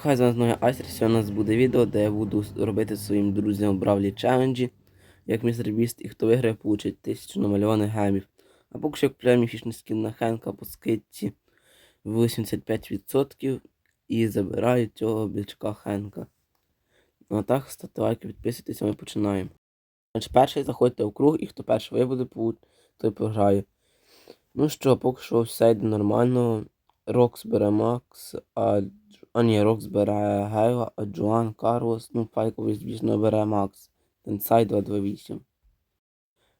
Хай з вами знову Айсер. Сьогодні у нас буде відео, де я буду робити своїм друзям бравлі челенджі, як містер Біст, і хто виграє, получить тисячу намальованих гемів. А поки що купляю міфічний скін на Хенка по скидці 85% і забираю цього бічка Хенка. Ну а так, ставте лайки, підписуйтесь, а ми починаємо. Значить, перший заходьте в круг, і хто перший вибуде, той програє. Ну що, поки що все йде нормально. А ні, Рокс бере Гева, Джоан, Карлос, ну файковий, звісно, бере Макс. Тенсай 228.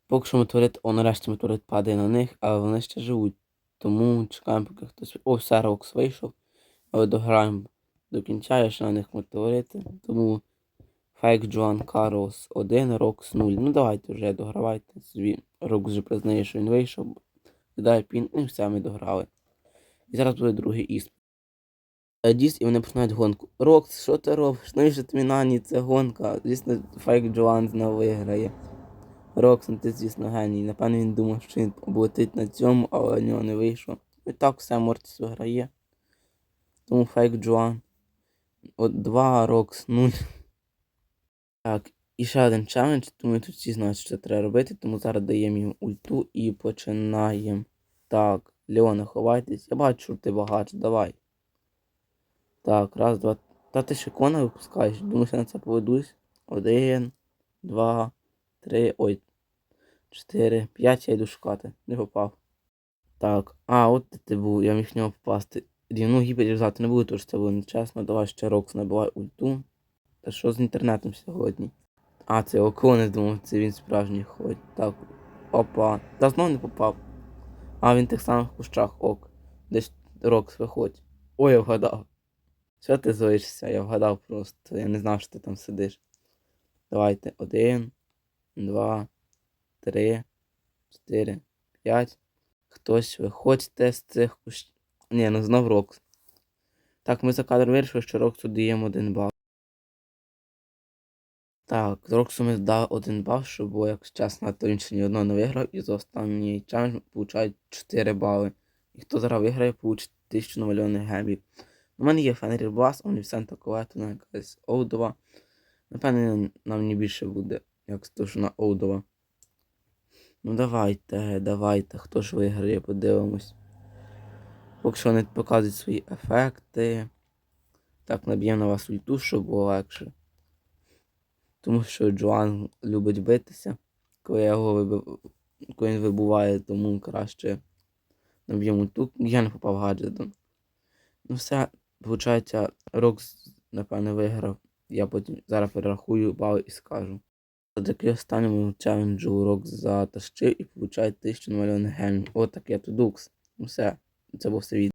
Поки що метеорит, о, нарешті метеорит падає на них, але вони ще живуть. Тому чекаємо, поки хтось. О, все, Рокс вийшов. Але дограємо до кінця, є ще на них метеорити. Тому Фейк Джоан Карлос 1, Рокс 0. Ну давайте вже догравайте. Рокс вже признає, що він вийшов. Кидає пін, і все, ми дограли. І зараз буде другий іспит. Е, Діс, і вони починають гонку. Рокс, що ти робиш? Навіщо тобі нані? Це гонка. Звісно, Фейк Джоан знову виграє. Рокс, ну ти, звісно, геній. Напевно, він думав, що він облетить на цьому, але в нього не вийшло. І так все Мортіс виграє. Тому Фейк Джоан. От 2, Рокс 0. Так, і ще один челендж, тому тут всі знають, що це треба робити, тому зараз даємо їм ульту і починаємо. Так, Леона, ховайтесь. Я бачу, ти багач, давай. Так, раз, два. Та ти ще кона випускаєш. Думаєш, я на це поведусь? Один, два, три. Ой. Чотири, п'ять я йду шукати. Не попав. Так, а, от ти був, я міг в нього попасти. Рівну гіперізати не буду, тож це було нечесно. Давай ще Рокс набивай ульту. Та що з інтернетом сьогодні? А, це Оконець, думав, це він справжній ходь. Так. Опа. Та знов не попав. А він тих самих кущах ок. Десь Рокс виходь. Ой, я вгадав. Що ти злишся? Я вгадав просто. Я не знав, що ти там сидиш. Давайте. Один, два, три, чотири, п'ять. Хтось виходьте з цих кущ. Ні, ну знов Рокс. Так, ми за кадр вирішили, що Роксу даємо один бал. Так, Роксу ми дали один бал, щоб було, чесно, то він ще ні одного не виграв, і за останній челендж получають 4 бали. І хто зараз виграє, получить 1000 намальованих гемів. У мене є Фенрі Блас, Онівсента Колетона, якась Оудова. Напевне, нам не більше буде, як то, що на Оудова. Ну давайте, давайте, хто ж виграє, подивимось. Поки що вони показують свої ефекти. Так, наб'ємо на вас ульту, щоб було легше. Тому що Джоан любить битися, коли, його вибив... коли він вибуває, тому краще наб'ємо ульту. Я не попав гаджетом. Ну все, виходить, Рокс, напевно, виграв. Я потім зараз перерахую бали і скажу. Завдяки останньому челенджу Рокс затащив і получає 1000 намальованих гемів. От таке тудукс. Ну все, це був все відео.